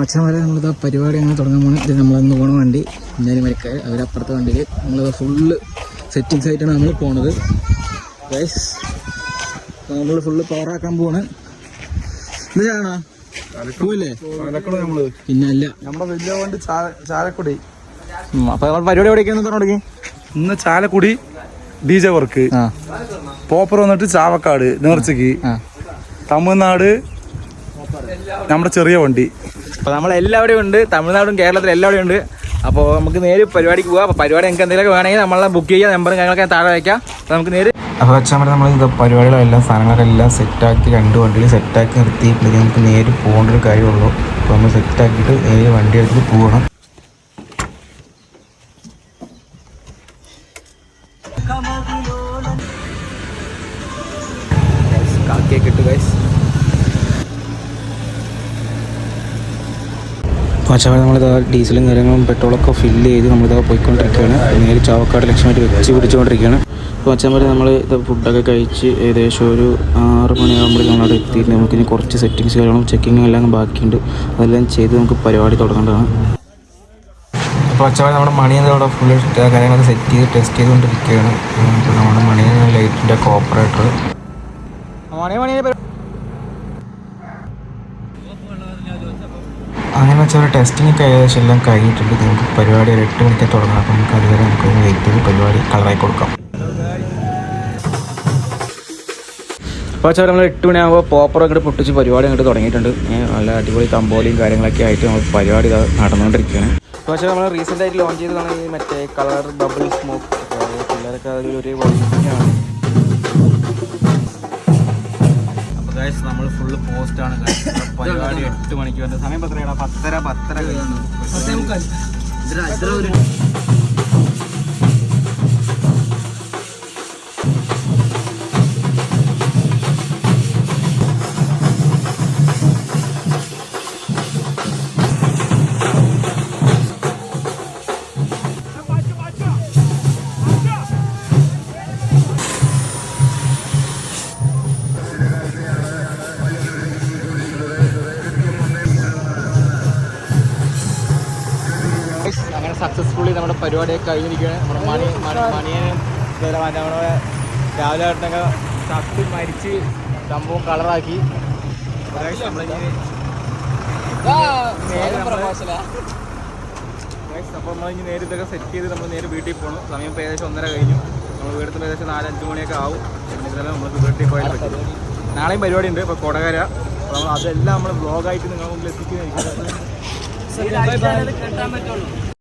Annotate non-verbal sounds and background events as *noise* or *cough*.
അച്ഛന്മാരെ നമ്മളിത് പരിപാടി അങ്ങനെ തുടങ്ങാൻ പോകണം ഇത് നമ്മളന്ന് പോണ വണ്ടി കുഞ്ഞാലിമരക്കാർ അവരപ്പുറത്തെ വണ്ടിയിൽ നമ്മളത് ഫുള്ള് സെറ്റിങ്സ് ആയിട്ടാണ് നമ്മൾ പോണത്. ഗൈസ് നമ്മൾ ഫുള്ള് പവറാക്കാൻ പോവാണ് ഇത് ചാണോ പോയില്ലേ? പാലക്കാട് നമ്മൾ പിന്നെ അല്ല. നമ്മുടെ വലിയ വണ്ടി ചാലക്കുടി. അപ്പൊ പരിപാടി എവിടേക്കാന്ന് പറഞ്ഞു തുടങ്ങി ഇന്ന് ചാലക്കുടി ഡി ജെ വർക്ക്. പോപ്പർ വന്നിട്ട് ചാവക്കാട് നേർച്ചക്ക് തമിഴ്നാട് നമ്മുടെ ചെറിയ വണ്ടി. അപ്പോൾ നമ്മളെല്ലാവരും ഉണ്ട്. തമിഴ്നാടും കേരളത്തിലും എല്ലാവരും ഉണ്ട്. അപ്പോൾ നമുക്ക് നേരെ പരിപാടിക്ക് പോകാം. അപ്പോൾ പരിപാടി നിങ്ങൾക്ക് എന്തെങ്കിലുമൊക്കെ വേണമെങ്കിൽ നമ്മളെ ബുക്ക് ചെയ്യുക നമ്പറും കാര്യങ്ങളൊക്കെ താഴെ വയ്ക്കാം. അപ്പോൾ നമുക്ക് നേരെ അപ്പോൾ വെച്ചാൽ നമ്മൾ ഇത് പരിപാടികളെല്ലാം സാധനങ്ങളെല്ലാം സെറ്റാക്കി രണ്ട് വണ്ടിയിൽ സെറ്റാക്കി നിർത്തിയിട്ടില്ലെങ്കിൽ നമുക്ക് നേരെ പോകേണ്ട ഒരു കാര്യമുള്ളൂ. അപ്പോൾ നമ്മൾ സെറ്റാക്കിയിട്ട് നേരെ വണ്ടി എടുത്തിട്ട് പോകണം. കാക്കിയൊക്കെ ഇട്ട് ഗൈസ് പച്ചവഴ നമ്മളിത് ഡീസലും കാര്യങ്ങളും പെട്രോളൊക്കെ ഫില്ല് ചെയ്ത് നമ്മളിത് പോയിക്കൊണ്ടിരിക്കുകയാണ്. നേരെ ചാവക്കാട് ലക്ഷ്യമായിട്ട് വെച്ച് പിടിച്ചുകൊണ്ടിരിക്കുകയാണ്. അപ്പോൾ അച്ഛന്മാർ നമ്മൾ ഇത് ഫുഡൊക്കെ കഴിച്ച് ഏകദേശം ഒരു ആറ് മണിയാകുമ്പോൾ നമ്മളവിടെ എത്തിയിട്ട് നമുക്ക് ഇനി കുറച്ച് സെറ്റിങ്സ് കാര്യങ്ങളും ചെക്കിങ്ങും എല്ലാം ബാക്കിയുണ്ട്. അതെല്ലാം ചെയ്ത് നമുക്ക് പരിപാടി തുടങ്ങേണ്ടതാണ്. അപ്പോൾ അച്ഛന്മാർ നമ്മുടെ മണിയെ അവിടെ ഫുൾ കാര്യങ്ങളൊക്കെ സെറ്റ് ചെയ്ത് ടെസ്റ്റ് ചെയ്തുകൊണ്ടിരിക്കുകയാണ്. നമ്മുടെ മണിയെ ലൈറ്റിന്റെ കോപ്പറേറ്റർ മണി മണി അങ്ങനെ വെച്ചാൽ ടെസ്റ്റിംഗ് ഒക്കെ ഏകദേശം എല്ലാം കഴിഞ്ഞിട്ടുണ്ട്. നമുക്ക് പരിപാടി ഒരു എട്ട് മണിക്ക് തുടങ്ങാം. അപ്പോൾ നമുക്ക് അതുവരെ നമുക്ക് വെയിറ്റ് ചെയ്ത് പരിപാടി കളറായി കൊടുക്കാം. അപ്പോൾ വെച്ചാൽ നമ്മൾ എട്ട് മണിയാകുമ്പോൾ പോപ്പർ അങ്ങോട്ട് പൊട്ടിച്ച് പരിപാടി അങ്ങോട്ട് തുടങ്ങിയിട്ടുണ്ട്. നല്ല അടിപൊളി തമ്പോലിയും കാര്യങ്ങളൊക്കെ ആയിട്ട് നമ്മൾ പരിപാടി നടന്നുകൊണ്ടിരിക്കുകയാണ് അപ്പോൾ വെച്ചാൽ നമ്മൾ റീസെന്റ് ആയിട്ട് ലോഞ്ച് ചെയ്തതാണ് ഈ മറ്റേ കളർ ബബിൾ സ്മോക്ക് പിള്ളേരൊക്കെ അതിൽ ഒരു വൈകിട്ടാണ് ഗൈസ് നമ്മൾ ഫുള്ള് ആണ് *coughs* പരിപാടി എട്ട് മണിക്ക് വരുന്ന സമയം പത്തരയാണ് പത്തര പത്തര കഴിഞ്ഞു. സക്സസ്ഫുള്ളി നമ്മുടെ പരിപാടിയൊക്കെ കഴിഞ്ഞിരിക്കുകയാണ്. നമ്മുടെ മണി മണി- മണിയനും ഇതുപോലെ മറ്റേ നമ്മുടെ രാവിലെ ആയിട്ടൊക്കെ ചത്ത് മരിച്ച് സംഭവം കളറാക്കി അപ്പോൾ നമ്മളിനി നേരെ ഇതൊക്കെ സെറ്റ് ചെയ്ത് നമ്മൾ നേരെ വീട്ടിൽ പോകണം സമയം ഇപ്പോൾ ഏകദേശം ഒന്നര കഴിഞ്ഞു. നമ്മൾ വീട്ടിൽ ഏകദേശം നാല് അഞ്ച് മണിയൊക്കെ ആവും. ഇതെല്ലാം നമുക്ക് വീട്ടിൽ പോയാൽ പറ്റും നാളെയും പരിപാടി ഉണ്ട്. ഇപ്പോൾ കൊടകര. അപ്പോൾ നമ്മൾ അതെല്ലാം നമ്മൾ ബ്ലോഗായിട്ട് നിങ്ങളുടെ മുമ്പിൽ എത്തിക്കുന്നതായിരിക്കും